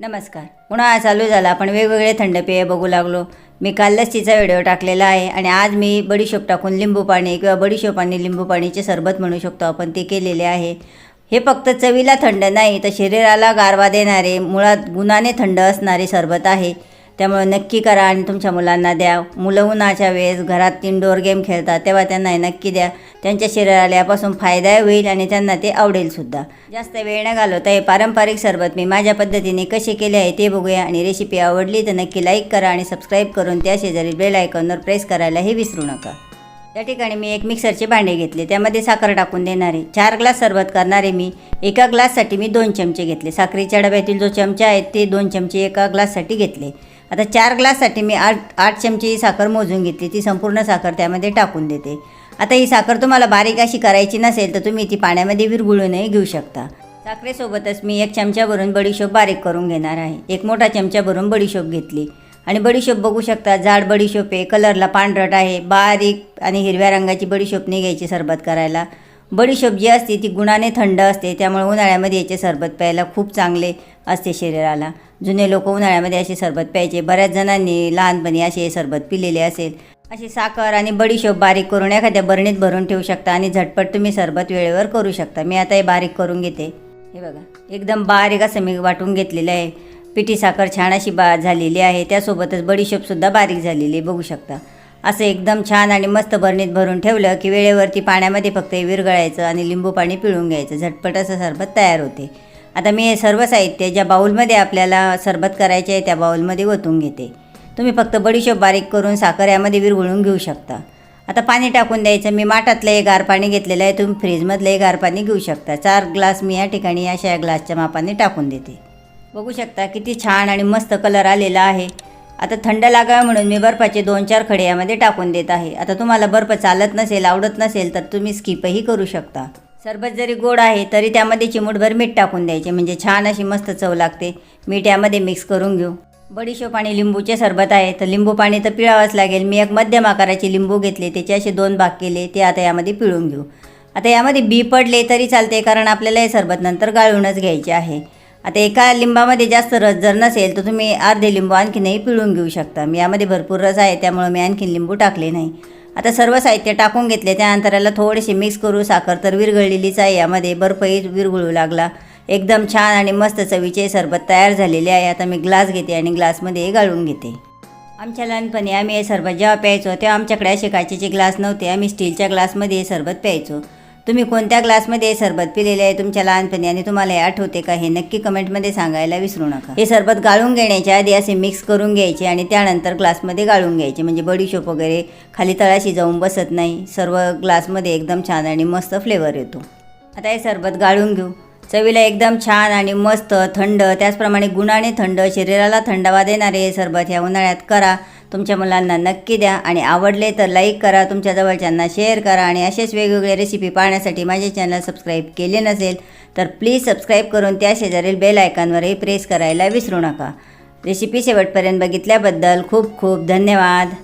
नमस्कार. उन्हाळा चालू झाला आपण वेगवेगळे थंड पेय बघू लागलो. मी काल लस्सीचा व्हिडिओ टाकलेला आहे आणि आज मी बडीशोप टाकून लिंबू पाणी किंवा बडीशोप आणि लिंबू पाणीचे सरबत म्हणू शकतो आपण ते केलेले आहे. हे फक्त चवीला थंड नाही तर शरीराला गारवा देणारे मुळात गुणाने थंड असणारे सरबत आहे. त्यामुळे नक्की करा आणि तुमच्या मुलांना द्या. मुलं उन्हाच्या वेळेस घरात इनडोअर गेम खेळतात तेव्हा त्यांना नक्की द्या. त्यांच्या शरीराला यापासून फायदाही होईल आणि त्यांना ते आवडेलसुद्धा जास्त वेळ न घालवता हे पारंपरिक सरबत मी माझ्या पद्धतीने कसे केले आहे ते बघूया. आणि रेसिपी आवडली तर नक्की लाईक करा आणि सबस्क्राईब करून त्या शेजारी बेल आयकॉनवर प्रेस करायलाही विसरू नका. त्या ठिकाणी मी एक मिक्सरचे भांडे घेतले. त्यामध्ये साखर टाकून देणारे चार ग्लास सरबत करणारे मी. एका ग्लाससाठी मी दोन चमचे घेतले. साखरेच्या डब्यातील जो चमचा आहे ते दोन चमचे एका ग्लाससाठी घेतले. आता चार ग्लाससाठी मी आठ आठ चमची ही साखर मोजून घेतली. ती संपूर्ण साखर त्यामध्ये टाकून देते. आता ही साखर तुम्हाला बारीक अशी करायची नसेल तर तुम्ही ती पाण्यामध्ये विरगुळूनही घेऊ शकता. साखरेसोबतच मी एक चमचा भरून बडीशोप बारीक करून घेणार आहे. एक मोठा चमचा भरून बडीशोप घेतली. आणि बडीशोप बघू शकता जाड बडीशोप आहे कलरला पांढरट आहे बारीक आणि हिरव्या रंगाची बडीशोप नाही घ्यायची सरबत करायला. बडीशोप जी असते ती गुणाने थंड असते त्यामुळे उन्हाळ्यामध्ये याचे सरबत प्यायला खूप चांगले असते शरीराला. जुने लोक उन्हाळ्यामध्ये असे सरबत प्यायचे. बऱ्याच जणांनी लहानपणी असे हे सरबत पिलेले असेल. अशी साखर आणि बडीशोप बारीक करून एखाद्या बरणीत भरून ठेवू शकता आणि झटपट तुम्ही सरबत वेळेवर करू शकता. मी आता हे बारीक करून घेते. हे बघा. एकदम बारीक असं मी वाटून घेतलेलं आहे. पिठी साखर छान अशी बा झालेली आहे. त्यासोबतच बडीशोपसुद्धा बारीक झालेली आहे. बघू शकता. असं एकदम छान आणि मस्त बरणीत भरून ठेवलं की वेळेवरती पाण्यामध्ये फक्त विरघळायचं आणि लिंबू पाणी पिळून घ्यायचं. झटपट असं सरबत तयार होते. आता मी हे सर्व साहित्य ज्या बाऊलमध्ये आपल्याला सरबत करायचे आहे त्या बाऊलमध्ये ओतून घेते. तुम्ही फक्त बडीशोप बारीक करून साखर यामध्ये विरघळून घेऊ शकता. आता पाणी टाकून द्यायचं. मी माठातलं हे गार पाणी घेतलेलं आहे. तुम्ही फ्रीजमधलं हे गार पाणी घेऊ शकता. चार ग्लास मी या ठिकाणी अशा या ग्लासच्या मापाने टाकून देते. बघू शकता किती छान आणि मस्त कलर आलेला आहे. आता थंड लागावं म्हणून मी बर्फाचे दोन चार खडे यामध्ये टाकून देत आहे. आता तुम्हाला बर्फ चालत नसेल आवडत नसेल तर तुम्ही स्किपही करू शकता. सरबत जरी गोड आहे तरी त्यामध्ये चिमूटभर मीठ टाकून द्यायचे. म्हणजे छान अशी मस्त चव लागते. मीठ यामध्ये मिक्स करून घेऊ. बडीशोप आणि लिंबूचे सरबत आहे तर लिंबू पाणी तर पिळावंच लागेल. मी एक मध्यम आकाराचे लिंबू घेतले त्याचे असे दोन भाग केले ते आता यामध्ये पिळून घेऊ. आता यामध्ये बी पडले तरी चालते कारण आपल्याला हे सरबत नंतर गाळूनच घ्यायचे आहे. आता एका लिंबामध्ये जास्त रस जर नसेल तर तुम्ही अर्धे लिंबू आणखीनही पिळून घेऊ शकता. मी यामध्ये भरपूर रस आहे त्यामुळे मी आणखीन लिंबू टाकले नाही. आता सर्व साहित्य टाकून घेतले त्यानंतर याला थोडेसे मिक्स करू. साखर तर विरघळलेलीच आहे यामध्ये बर्फही विरघळू लागला. एकदम छान आणि मस्त चवीचे सरबत तयार झालेले आहे. आता मी ग्लास घेते आणि ग्लासमध्ये गाळून घेते. आमच्या लहानपणी आम्ही हे सरबत जेव्हा प्यायचो तेव्हा आमच्याकडे असे काचेचे ग्लास नव्हते. आम्ही स्टीलच्या ग्लासमध्ये हे सरबत प्यायचो. तुम्ही कोणत्या ग्लासमध्ये हे सरबत पिलेले आहे तुमच्या लहानपणी आणि तुम्हाला हे आठवते का हे नक्की कमेंटमध्ये सांगायला विसरू नका. हे सरबत गाळून घेण्याच्या आधी असे मिक्स करून घ्यायचे आणि त्यानंतर ग्लासमध्ये गाळून घ्यायचे. म्हणजे बडीशोप वगैरे खाली तळाशी जाऊन बसत नाही. सर्व ग्लासमध्ये एकदम छान आणि मस्त फ्लेवर येतो. आता हे सरबत गाळून घेऊ. चवीला एकदम छान आणि मस्त थंड त्याचप्रमाणे गुणाने थंड शरीराला थंडावा देणारे हे सरबत ह्या उन्हाळ्यात करा. तुमच्या मुलांना नक्की द्या. आणि आवडले तर लाईक करा तुमच्या जवळच्यांना शेअर करा. आणि असेच वेगवेगळे रेसिपी पाहण्यासाठी माझे चॅनल सबस्क्राईब केले नसेल तर प्लीज सबस्क्राईब करून त्या शेजारील बेल आयकॉनवरही प्रेस करायला विसरू नका. रेसिपी शेवटपर्यंत बघितल्याबद्दल खूप खूप धन्यवाद.